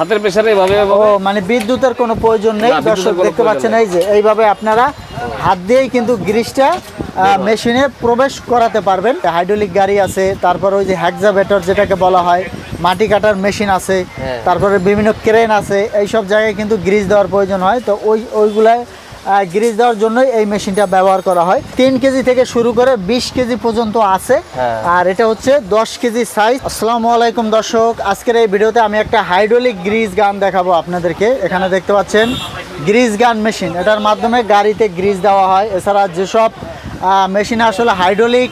হাতের প্রেসারে এভাবে ও মানে বিদ্যুতের কোনো প্রয়োজন নেই। দর্শক দেখতে পাচ্ছেন এই যে এইভাবে আপনারা হাত দিয়েই কিন্তু গ্রিসটা মেশিনে প্রবেশ করাতে পারবেন। হাইড্রোলিক গাড়ি আছে তারপর ওই যে হ্যাকজাভেটর যেটাকে বলা হয় মাটি কাটার মেশিন আছে হ্যাঁ। তারপরে বিভিন্ন ক্রেন আছে এইসব জায়গায় কিন্তু গ্রিস দেওয়ার প্রয়োজন হয়। তো ওই ওইগুলায় গ্রিস দেওয়ার জন্য এই মেশিনটা ব্যবহার করা হয়। তিন কেজি থেকে শুরু করে বিশ কেজি পর্যন্ত আছে। হ্যাঁ। আর এটা হচ্ছে দশ কেজি সাইজ আসসালাম আলাইকুম দর্শক আজকের এই ভিডিওতে আমি একটা হাইড্রোলিক গ্রিজ গান দেখাবো আপনাদেরকে। এখানে দেখতে পাচ্ছেন গ্রিজ গান মেশিন এটার মাধ্যমে গাড়িতে গ্রিজ দেওয়া হয়। এছাড়া যেসব মেশিনে আসলে হাইড্রোলিক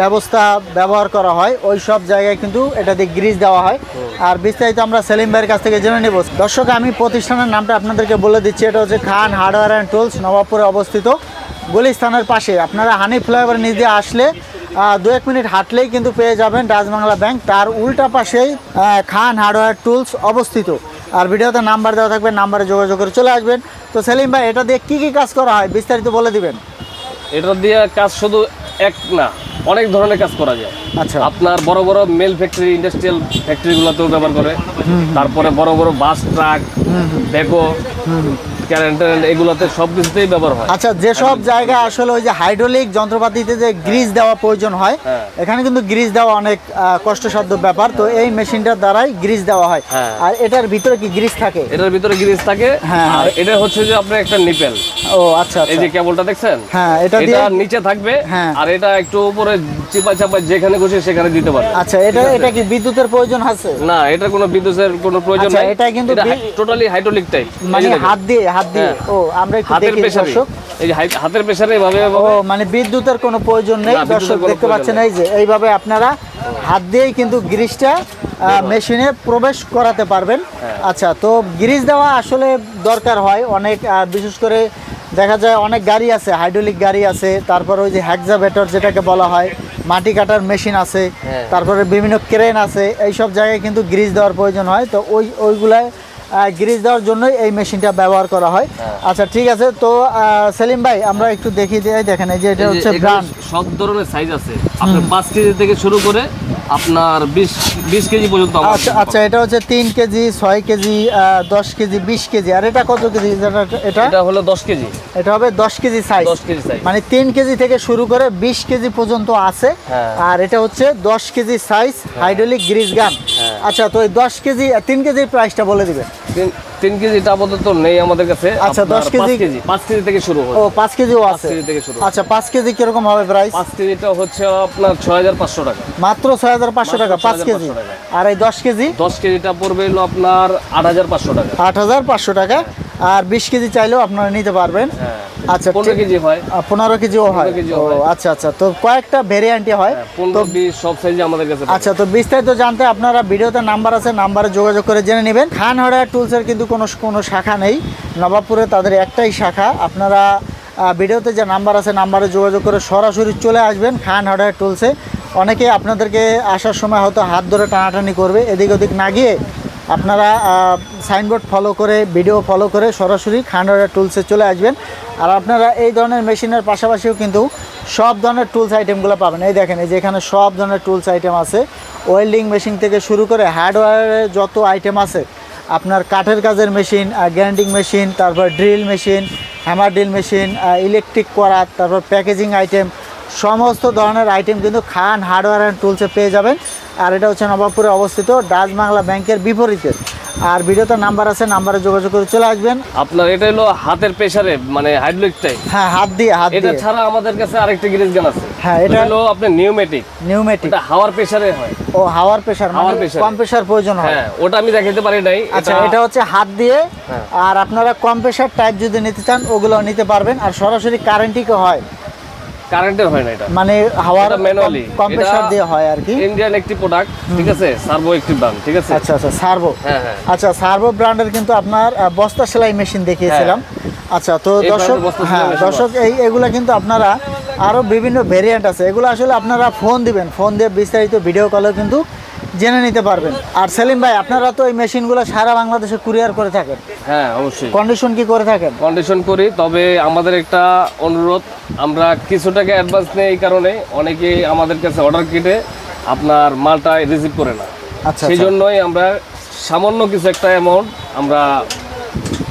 ব্যবস্থা ব্যবহার করা হয়। ওই সব জায়গায় কিন্তু এটা দিয়ে গ্রিজ দেওয়া হয়। আর বিস্তারিত আমরা সেলিম ভাইয়ের কাছ থেকে জেনে নেব। দর্শক, আমি প্রতিষ্ঠানের নামটা আপনাদেরকে বলে দিচ্ছি। এটা হচ্ছে খান হার্ডওয়্যার অ্যান্ড টুলস, নবাবপুরে অবস্থিত। গুলিস্তানের পাশে। আপনারা হানি ফ্লাইওভার নিজে আসলে দু এক মিনিট হাঁটলেই কিন্তু পেয়ে যাবেন রাজবাংলা ব্যাংক। তার উল্টা পাশেই খান হার্ডওয়্যার টুলস অবস্থিত। আর ভিডিওতে নাম্বার দেওয়া থাকবে, নাম্বারে যোগাযোগ করে চলে আসবেন। তো সেলিম ভাই, এটা দিয়ে কী কী কাজ করা হয়? বিস্তারিত বলে দিবেন। এটা দিয়ে কাজ শুধু এক না অনেক ধরনের কাজ করা যায়। আচ্ছা। আপনার বড় বড় মেল ফ্যাক্টরি ইন্ডাস্ট্রিয়াল ফ্যাক্টরিগুলোতেও ব্যবহার করে। তারপরে বড় বড় বাস ট্রাক কারেন্ট এগুলোতে সব কিছুতেই ব্যবহার হয়। আচ্ছা যেসব জায়গা আসলে ওই যে হাইড্রোলিক যন্ত্রপাতিতে যে গ্রিজ দেওয়া প্রয়োজন হয় হ্যাঁ। এখানে কিন্তু গ্রিজ দেওয়া অনেক কষ্টসাধ্য ব্যাপার। তো এই মেশিনটার দ্বারাই গ্রিজ দেওয়া হয়। হ্যাঁ। আর এটার ভিতরে কি গ্রিজ থাকে? এটার ভিতরে গ্রিজ থাকে। হ্যাঁ, আর। এটা হচ্ছে যে আপনার একটা নিপেল ও আচ্ছা এই যে কেবলটা দেখছেন? হ্যাঁ এটা এটা দিয়ে নিচে থাকবে। আর এটা একটু উপরে চিপা চাপা যেখানে খুশি সেখানে দিতে পারবে। আচ্ছা এটা এটা কি বিদ্যুতের প্রয়োজন আছে? না এটা কোনো বিদ্যুতের কোনো প্রয়োজন আচ্ছা, নাই। এটা কিন্তু টোটালি হাইড্রোলিক টাইপ মানে হাত দিয়ে হাত দিয়ে। হ্যাঁ। ও আমরা একটু দেখি দর্শক। এই যে হাতের প্রেসারে এভাবে ও মানে বিদ্যুতের কোনো প্রয়োজন নেই। দর্শক দেখতে পাচ্ছেন এই যে এইভাবে আপনারা হাত দিয়েই কিন্তু গ্রিসটা মেশিনে প্রবেশ করাতে পারবেন। হ্যাঁ। আচ্ছা তো গ্রিস দেওয়া আসলে দরকার হয় অনেক বিশেষ করে দেখা যায় অনেক গাড়ি আছে হাইড্রোলিক গাড়ি আছে তারপর ওই যে হ্যাকজাভেটর যেটাকে বলা হয় মাটি কাটার মেশিন আছে হ্যাঁ। তারপরে বিভিন্ন ক্রেন আছে এইসব জায়গায় কিন্তু গ্রিজ দেওয়ার প্রয়োজন হয়। তো ওই ওইগুলায় গ্রিস দেওয়ার জন্যই এই মেশিনটা ব্যবহার করা হয়। হ্যাঁ। আচ্ছা ঠিক আছে তো আহ, সেলিম ভাই আমরা একটু দিই দেখেন এই যে এটা হচ্ছে ব্র্যান্ড। সব ধরনের সাইজ আছে। আপনার 5 কেজি থেকে শুরু করে আপনার বিশ বিশ কেজি পর্যন্ত আচ্ছা আচ্ছা এটা হচ্ছে তিন কেজি ছয় কেজি দশ কেজি বিশ কেজি। আর এটা কত কেজি? এটা- এটা হলো দশ কেজি। এটা হবে দশ কেজি সাইজ দশ কেজি সাইজ মানে তিন কেজি থেকে শুরু করে বিশ কেজি পর্যন্ত আছে। হ্যাঁ। আর এটা হচ্ছে দশ কেজি সাইজ হাইড্রোলিক গ্রিজ গান। আচ্ছা তো এই দশ কেজি তিন কেজির প্রাইসটা বলে দিবেন। তিন তিন কেজিটা আপাতত নেই আমাদের কাছে। আচ্ছা, 10 কেজি- পাঁচ কেজি থেকে শুরু হয় ও পাঁচ কেজিও আছে। কেজি থেকে শুরু। আচ্ছা পাঁচ কেজি কি রকম হবে প্রাইস পাঁচ কেজিটা হচ্ছে আপনার ছয় হাজার পাঁচশো টাকা। মাত্র ছয় হাজার পাঁচশো টাকা পাঁচ কেজি। আর এই দশ কেজি? দশ কেজিটা পড়বে হলো আপনার আট হাজার পাঁচশো টাকা। আট হাজার পাঁচশো টাকা? আর বিশ কেজি চাইলেও আপনারা নিতে পারবেন। হ্যাঁ। আচ্ছা পনেরো কেজি হয়। পনেরো কেজিও হয়। আচ্ছা আচ্ছা। তো কয়েকটা ভেরিয়েন্টই হয়। হ্যাঁ, বিশ সব সাইজে আমাদের কাছে আচ্ছা তো বিস্তারিত জানতে আপনারা ভিডিওতে নাম্বার আছে নাম্বারে যোগাযোগ করে জেনে নেবেন। খান হার্ডওয়্যার টুলসের কিন্তু কোনো কোনো শাখা নেই। নবাবপুরে তাদের একটাই শাখা। আপনারা ভিডিওতে যে নাম্বার আছে নাম্বারে যোগাযোগ করে সরাসরি চলে আসবেন খান হার্ডওয়্যার টুলসে। অনেকে আপনাদেরকে আসার সময় হয়তো হাত ধরে টানাটানি করবে। এদিক ওদিক না গিয়ে আপনারা সাইনবোর্ড ফলো করে ভিডিও ফলো করে সরাসরি খান টুলসে চলে আসবেন। আর আপনারা এই ধরনের মেশিনের পাশাপাশিও কিন্তু সব ধরনের টুলস আইটেমগুলো পাবেন। এই দেখেন, এই যে এখানে সব ধরনের টুলস আইটেম আছে। ওয়েল্ডিং মেশিন থেকে শুরু করে হার্ডওয়্যারের যত আইটেম আছে, আপনার কাঠের কাজের মেশিন গ্যারান্ডিং মেশিন তারপর drill machine hammer drill machine electric করাত, তারপর প্যাকেজিং আইটেম সমস্ত ধরনের আইটেম কিন্তু খান হার্ডওয়্যার অ্যান্ড টুলসে পেয়ে যাবেন। আর এটা হচ্ছে নবাবপুরে অবস্থিত ডাচ বাংলা ব্যাংকের বিপরীতে। আর ভিডিওতে নাম্বার আছে নাম্বারে যোগাযোগ করে চলে আসবেন। আপনার এটা হলো হাতের প্রেসারে মানে হাইড্রোলিক টাইপ হ্যাঁ হাত দিয়ে হাত এটা ছাড়া আমাদের কাছে আরেকটা গ্রিজ গান আছে। হ্যাঁ, এটা- হলো আপনার নিউমেটিক নিউমেটিক এটা হাওয়ার প্রেসারে হয়। ও হাওয়ার প্রেসার হাওয়ার মানে pressure। কম প্রেশার প্রয়োজন হয়। হ্যাঁ ওটা আমি দেখাতে পারি নাই। আচ্ছা এটা হচ্ছে হাত দিয়ে। হ্যাঁ। আর আপনারা কম প্রেশার টাইপ যদি নিতে চান ওগুলো নিতে পারবেন। আর সরাসরি কারেন্টই হয় কারেন্টের হয় না এটা। মানে হাওয়ার ম্যানুয়ালি দিয়ে হয় আর কি। ইন্ডিয়ান একটি প্রোডাক্ট ঠিক আছে? সার্ভো একটি ব্র্যান্ড ঠিক আছে? আচ্ছা আচ্ছা সার্ভো হ্যাঁ হ্যাঁ। আচ্ছা সার্ভো ব্র্যান্ডের কিন্তু আপনার বস্তা সেলাই মেশিন দেখিয়েছিলাম। আচ্ছা তো হ্যাঁ। দর্শক হ্যাঁ দর্শক এই এগুলা কিন্তু আপনারা আরও বিভিন্ন ভেরিয়েন্ট আছে। এগুলো আসলে আপনারা ফোন দিবেন। ফোন দিয়ে বিস্তারিত ভিডিও কলেও কিন্তু জেনে নিতে পারবেন। আর সেলিম ভাই আপনারা তো এই মেশিনগুলো সারা বাংলাদেশে কুরিয়ার করে থাকেন। হ্যাঁ অবশ্যই। কন্ডিশন কি করে থাকেন? কন্ডিশন করি তবে আমাদের একটা অনুরোধ আমরা কিছু টাকা অ্যাডভান্স নেই এই কারণে অনেকে আমাদের কাছে অর্ডার কেটে আপনার মালটা রিসিভ করে না। আচ্ছা সেই জন্যই আমরা সামান্য কিছু একটা অ্যামাউন্ট আমরা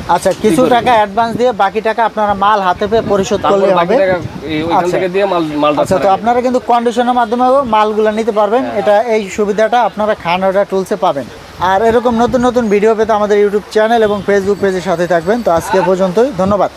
আচ্ছা কিছু টাকা অ্যাডভান্স দিয়ে বাকি টাকা আপনারা মাল হাতে পেয়ে পরিশোধ করলে হবে। আচ্ছা। আচ্ছা তো আপনারা কিন্তু কন্ডিশনের মাধ্যমে মালগুলো নিতে পারবেন। হ্যাঁ। এটা এই সুবিধাটা আপনারা খান অর্ডার টুলসে পাবেন। আর এরকম নতুন নতুন ভিডিও পেতে আমাদের ইউটিউব চ্যানেল এবং ফেসবুক পেজের সাথে থাকবেন। তো আজকে পর্যন্তই। ধন্যবাদ।